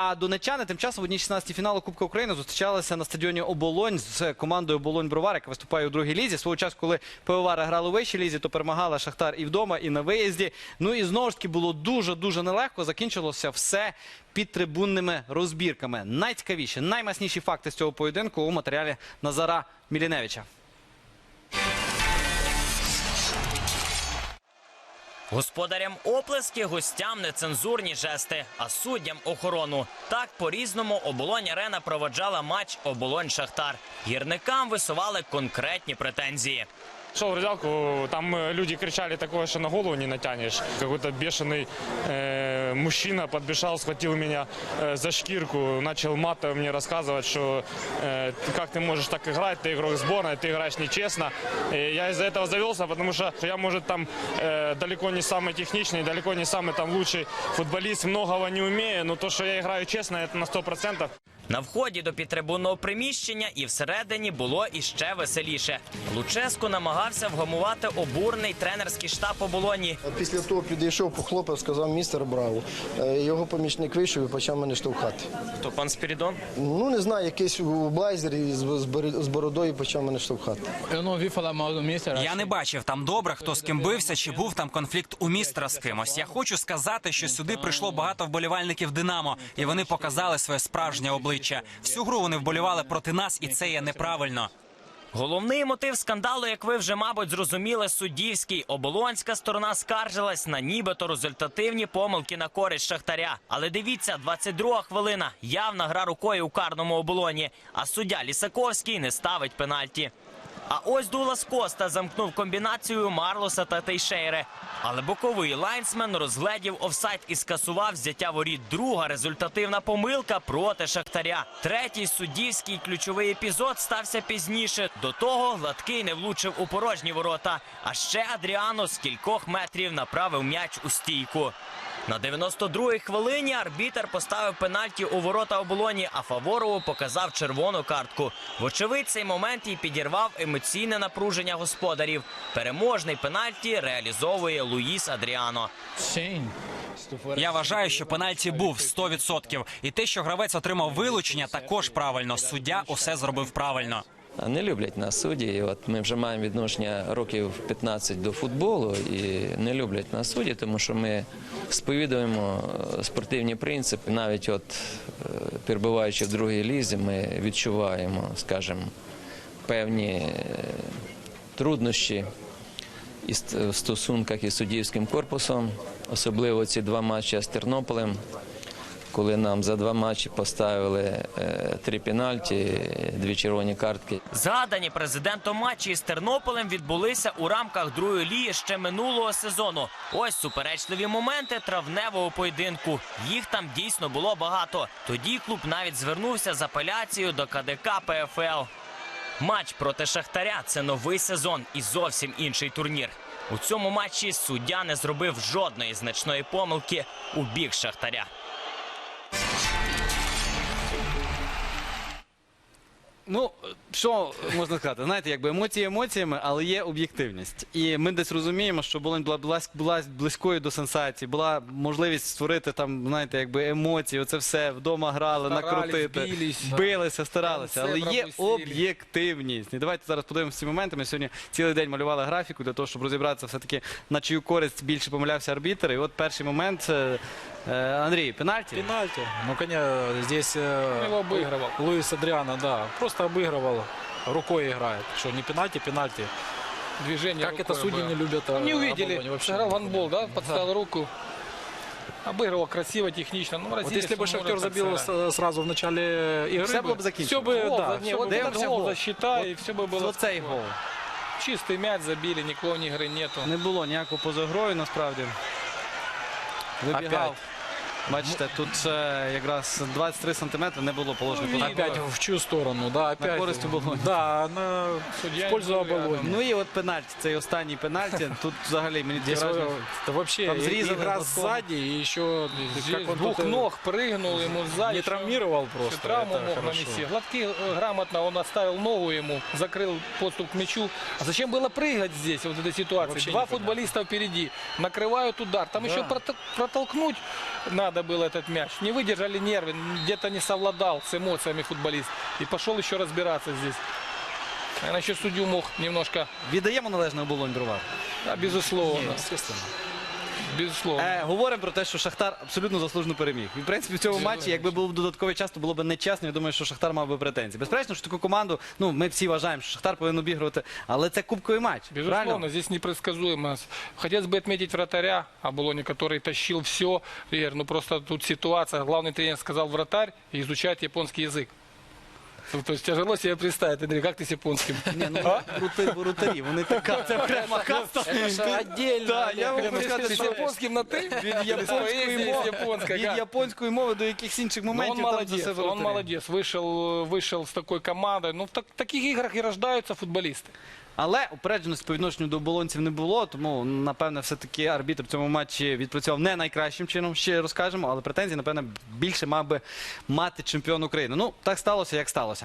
А донечани тим часом в одній 16 фіналу Кубка України зустрічалися на стадіоні Оболонь з командою Оболонь Бровар, яка виступає у другій лізі. Свого часу, коли Пивовари грали у вищій лізі, то перемагала Шахтар і вдома, і на виїзді. Ну і знову ж таки було дуже дуже нелегко. Закінчилося все під трибунними розбірками. Найцікавіші, наймасніші факти з цього поєдинку у матеріалі Назара Міліневича. Господарям оплески, гостям нецензурні жести, а суддям охорону. Так по-різному оболонь арена проводжала матч оболонь Шахтар. Гірникам висували конкретні претензії. Шел в раздевалку, там э, люди кричали такое, что на голову не натянешь. Какой-то бешеный э, мужчина подбежал, схватил меня э, за шкирку, начал матово мне рассказывать, что э, как ты можешь так играть, ты игрок сборной, ты играешь нечестно. И я из-за этого завелся, потому что я, может, там э, далеко не самый техничный, далеко не самый там лучший футболист, многого не умею, но то, что я играю честно, это на 100%. На вході до підтрибунного приміщення і всередині було іще веселіше. Луческо намагався вгамувати обурний тренерський штаб оболоні. Після того підійшов, похлопав, сказав містер Браво. Е, Його помічник вийшов і почав мене штовхати. То пан Спірідон? Ну не знаю, якийсь у блайзері з, бородою почав мене штовхати. Mister. Я не бачив там добре, хто з ким бився, чи був там конфлікт у містера з кимось. Я хочу сказати, що сюди прийшло багато вболівальників Динамо, і вони показали своє справжнє обличчя. Всю гру вони вболівали проти нас, і це є неправильно. Головний мотив скандалу, як ви вже, мабуть, зрозуміли, суддівський. Оболонська сторона скаржилась на нібито результативні помилки на користь Шахтаря. Але дивіться, 22 хвилина. Явна гра рукою у карному оболоні. А суддя Лісаковський не ставить пенальті. А ось Дулас Коста замкнув комбінацію Марлоса та Тейшейре. Але боковий лайнсмен розгледів офсайд і скасував взяття воріт. Друга результативна помилка проти Шахтаря. Третій суддівський ключовий епізод стався пізніше. До того гладкий не влучив у порожні ворота. А ще Адріано з кількох метрів направив м'яч у стійку. На 92-й хвилині арбітер поставив пенальті у ворота оболоні, а Фаворову показав червону картку. Вочевидь, цей момент і підірвав емоційне напруження господарів. Переможний пенальті реалізовує Луїс Адріано. Я вважаю, що пенальті був 100%. І те, що гравець отримав вилучення, також правильно. Суддя усе зробив правильно. Не люблять нас судді. І От ми вже маємо відношення років 15 до футболу і не люблять нас судді, тому що ми сповідуємо е, спортивні принципи. Навіть от е, перебуваючи в другій лізі, ми відчуваємо, скажімо, певні е, труднощі із в стосунках із суддівським корпусом, особливо ці два матчі з Тернополем. Коли нам за два матчі поставили три пенальті, дві червоні картки. Згадані президентом матчі із Тернополем відбулися у рамках другої ліги ще минулого сезону. Ось суперечливі моменти травневого поєдинку. Їх там дійсно було багато. Тоді клуб навіть звернувся з апеляцією до КДК ПФЛ. Матч проти Шахтаря це новий сезон і зовсім інший турнір. У цьому матчі суддя не зробив жодної значної помилки у бік Шахтаря. Ну, що можна сказати? Знаєте, якби емоції емоціями, але є об'єктивність. І ми десь розуміємо, що Болонь була, була, була близькою до сенсації, була можливість створити там, знаєте, якби емоції, оце все вдома грали, Старались, накрутити, бились. билися, старалися. Там Але є пропустили. об'єктивність. І давайте зараз подивимося ці моменти. Ми сьогодні цілий день малювали графіку для того, щоб розібратися все-таки на чию користь більше помилявся арбітр. І от перший момент. е, е, Андрій, пенальті. Пенальти. Ну, конечно, здесь э, его обыгрывал. Луис Адриано, да, просто обыгрывал, рукой играет. Что, не пенальти, пенальти. Движение Как это рукой судьи было. не любят? Ну, э, не Оболонь увидели. вообще. Сыграл в гандбол, да? Подставил руку. Обыгрывал красиво, технично. Ну, Вот бразилец, если бы он Шахтер может так забил сыграть. с- сразу в начале игры, Все было бы бы, закінчено. все бы, Гол, да, да, все не, вот бы- Дивимося этот гол гол. засчитай, и все бы было Оцей спокойно. гол. Чистый мяч забили, ни клоун игры нету. Не було ніякого поза грою насправді. Вибігав. Опять. Бачите, тут ще якраз 23 сантиметри не було положено поза видно. грою. Опять в чью сторону, да, опять. користь Оболони. Да, на, Судья в пользу не был Оболони. рядом. Ну і от пенальті, цей останній пенальті. Тут взагалі мені таке Здесь враження. это вообще Там и- зрезанный игра броском. сзади, и еще Здесь как он с двух тут, э, ног прыгнул ему сзади. не что- травмировал что просто. Травму это мог хорошо. нанести. Гладкий э, грамотно он оставил ногу ему, закрыл подступ к мячу. А зачем было прыгать здесь, вот в этой ситуации? Вообще Два непонятно. футболиста впереди, накрывают удар. Там Да. еще прото- протолкнуть надо надо было этот мяч. Не выдержали нервы, где-то не совладал с эмоциями футболист. И пошел еще разбираться здесь. Наверное, еще судью мог немножко, Віддаємо належне оболонь бровар. да, безусловно, Естественно. безусловно. Е, говоримо про те, що Шахтар абсолютно заслужено переміг. І в принципі в цьому матчі, якби був додатковий час, то було б нечесно. Я думаю, що Шахтар мав би претензії. Безперечно, що таку команду, ну ми всі вважаємо, що Шахтар повинен обігрувати, але це кубковий матч. Безусловно, Правильно? здесь непредсказуемо. Хотелось бы отметить вратаря Абулони, который тащил все. Игорь, ну просто тут ситуация. Главный тренер сказал вратарь и изучает японский язык. Ну, То есть тяжело себе представить, Андрей, как ты с японским? Ні, ну рути, рутарі, вони така це окрема каста. Да, я вам хочу сказати, С що японским на ты? від японської Поэзия мови, есть японская. від как? японської мови до якихось інших Ну, он моментів там це молодец, все он вратарі. молодец. Вышел, вышел с такой командой. Ну, в так- таких играх и рождаются футболисты. Але упередженості по відношенню до оболонців не було, тому напевне все-таки арбітр в цьому матчі відпрацював не найкращим чином, ще розкажемо, але претензії, напевне, більше мав би мати чемпіон України. Ну, так сталося, як сталося.